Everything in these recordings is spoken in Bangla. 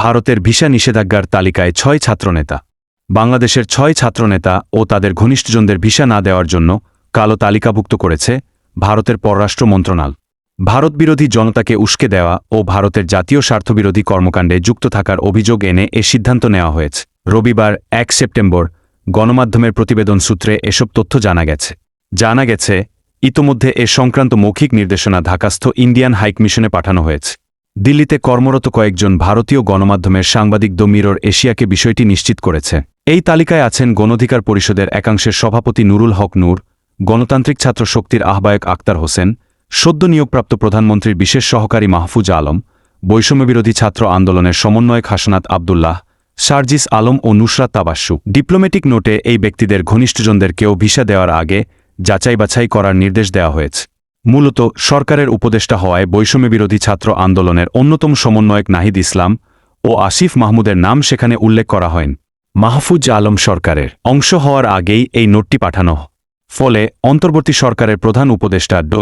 ভারতের ভিসা নিষেধাজ্ঞার তালিকায় ছয় ছাত্রনেতা। বাংলাদেশের ছয় ছাত্রনেতা ও তাদের ঘনিষ্ঠজনদের ভিসা না দেওয়ার জন্য কালো তালিকাভুক্ত করেছে ভারতের পররাষ্ট্র মন্ত্রণালয়। ভারতবিরোধী জনতাকে উস্কে দেওয়া ও ভারতের জাতীয় স্বার্থবিরোধী কর্মকাণ্ডে যুক্ত থাকার অভিযোগ এনে এ সিদ্ধান্ত নেওয়া হয়েছে। রবিবার এক সেপ্টেম্বর গণমাধ্যমের প্রতিবেদন সূত্রে এসব তথ্য জানা গেছে। জানা গেছে, ইতোমধ্যে এ সংক্রান্ত মৌখিক নির্দেশনা ঢাকাস্থ ইন্ডিয়ান হাইকমিশনে পাঠানো হয়েছে। দিল্লিতে কর্মরত কয়েকজন ভারতীয় গণমাধ্যমের সাংবাদিক দ্য মিরর এশিয়াকে বিষয়টি নিশ্চিত করেছে। এই তালিকায় আছেন গণঅধিকার পরিষদের একাংশের সভাপতি নুরুল হক নূর, গণতান্ত্রিক ছাত্র শক্তির আহ্বায়ক আক্তার হোসেন, সদ্য নিয়োগপ্রাপ্ত প্রধানমন্ত্রীর বিশেষ সহকারী মাহফুজ আলম, বৈষম্যবিরোধী ছাত্র আন্দোলনের সমন্বয়ক হাসনাত আবদুল্লাহ শারজিস আলম ও নুসরাত তাবাস্সু। ডিপ্লোম্যাটিক নোটে এই ব্যক্তিদের ঘনিষ্ঠজনদেরকেও ভিসা দেওয়ার আগে যাচাই বাছাই করার নির্দেশ দেওয়া হয়েছে। মূলত সরকারের উপদেষ্টা হওয়ায় বৈষম্যবিরোধী ছাত্র আন্দোলনের অন্যতম সমন্বয়ক নাহিদ ইসলাম ও আসিফ মাহমুদের নাম সেখানে উল্লেখ করা হয় মাহফুজ আলম সরকারের অংশ হওয়ার আগেই এই নোটটি পাঠানো। ফলে অন্তর্বর্তী সরকারের প্রধান উপদেষ্টা ড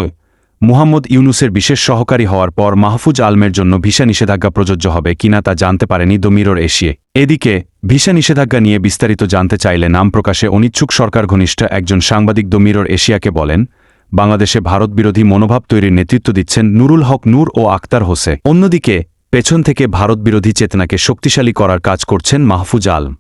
মুহাম্মদ ইউনুসের বিশেষ সহকারী হওয়ার পর মাহফুজ আলমের জন্য ভিসা নিষেধাজ্ঞা প্রযোজ্য হবে কিনা তা জানতে পারেনি দমিরর এশিয়ে এদিকে, ভিসা নিষেধাজ্ঞা নিয়ে বিস্তারিত জানতে চাইলে নাম প্রকাশে অনিচ্ছুক সরকার ঘনিষ্ঠ একজন সাংবাদিক দমিরর এশিয়াকে বলেন বাংলাদেশে ভারত বিরোধী মনোভাব তৈরির নেতৃত্ব দিচ্ছেন নুরুল হক নূর ও আক্তার হোসে অন্যদিকে, পেছন থেকে ভারত বিরোধী চেতনাকে শক্তিশালী করার কাজ করছেন মাহফুজ আলম।